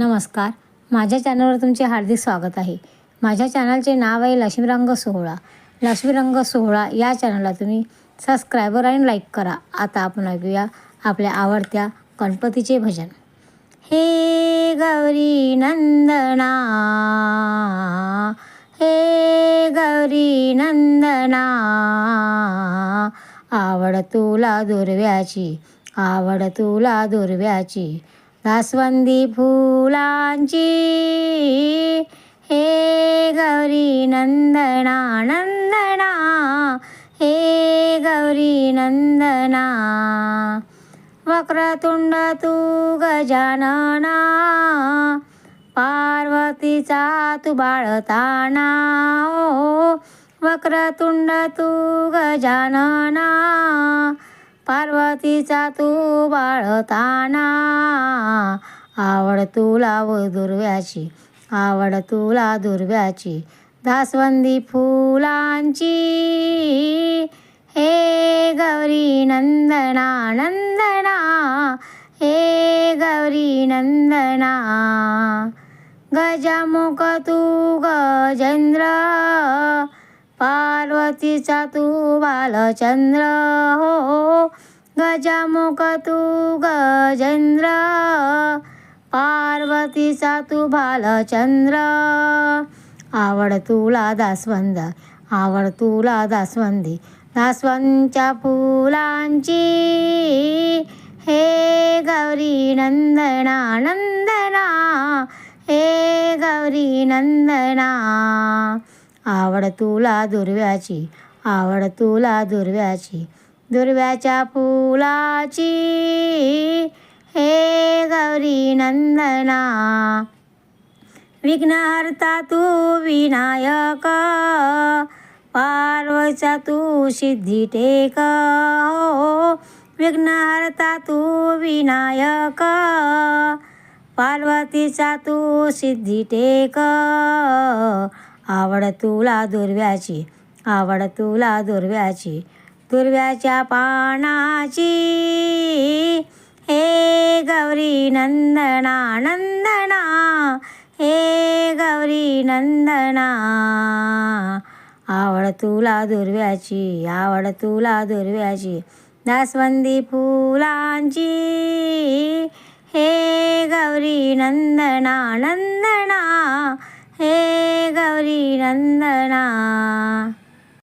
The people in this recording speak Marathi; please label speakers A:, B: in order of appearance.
A: नमस्कार. माझ्या चॅनलवर तुमचे हार्दिक स्वागत आहे. माझ्या चॅनलचे नाव आहे लक्ष्मीरंग सोहळा. लक्ष्मीरंग सोहळा या चॅनलला तुम्ही सबस्क्रायबर आणि लाईक करा. आता आपण ऐकूया आपल्या आवडत्या गणपतीचे भजन. हे गौरी नंदना हे गौरी नंदना आवड तुला दुर्व्याची आवड तुला दुर्व्याची दासवंदी फुलांची. हे गौरी नंदना नंदना. हे गौरी नंदना. वक्रतुंड तू गजानना. पार्वतीचा तू बाळताना. ओ वक्रतुंड तू गजानना. पार्वतीचा तू बाळताना. आवड तुला व दुर्व्याची आवड तुला दुर्व्याची. दासवंदी फुलांची. हे गौरी नंदना नंदना. हे गौरी नंदना. गजमुख तू गजेंद्र. पार्वतीचा तू बालचंद्र हो गजमुख तू गजेंद्र पार्वतीचा तू बालचंद्र आवड तुला दासवंद आवड तुला दासवंदी दासवंच्या फुलांची हे गौरी नंदना नंदना हे गौरी नंदना आवड तुला दुर्व्याची आवड तुला दुर्व्याची दुर्व्याच्या फुलाची. हे गौरी नंदना विघ्नहर्ता तू विनायक पार्वचा तू सिद्धी टेक. हो विघ्नहर्ता तू विनायक पार्वतीचा तू सिद्धी टेक. आवड तुला दुर्व्याची आवड तुला दुर्व्याची दुर्व्याच्या पानाची. हे गौरी नंदना नंदना हे गौरी नंदना. आवड तुला दुर्व्याची आवड तुला दुर्व्याची दासवंदी फुलांची. हे गौरी नंदना नंदना. हे गौरी नंदना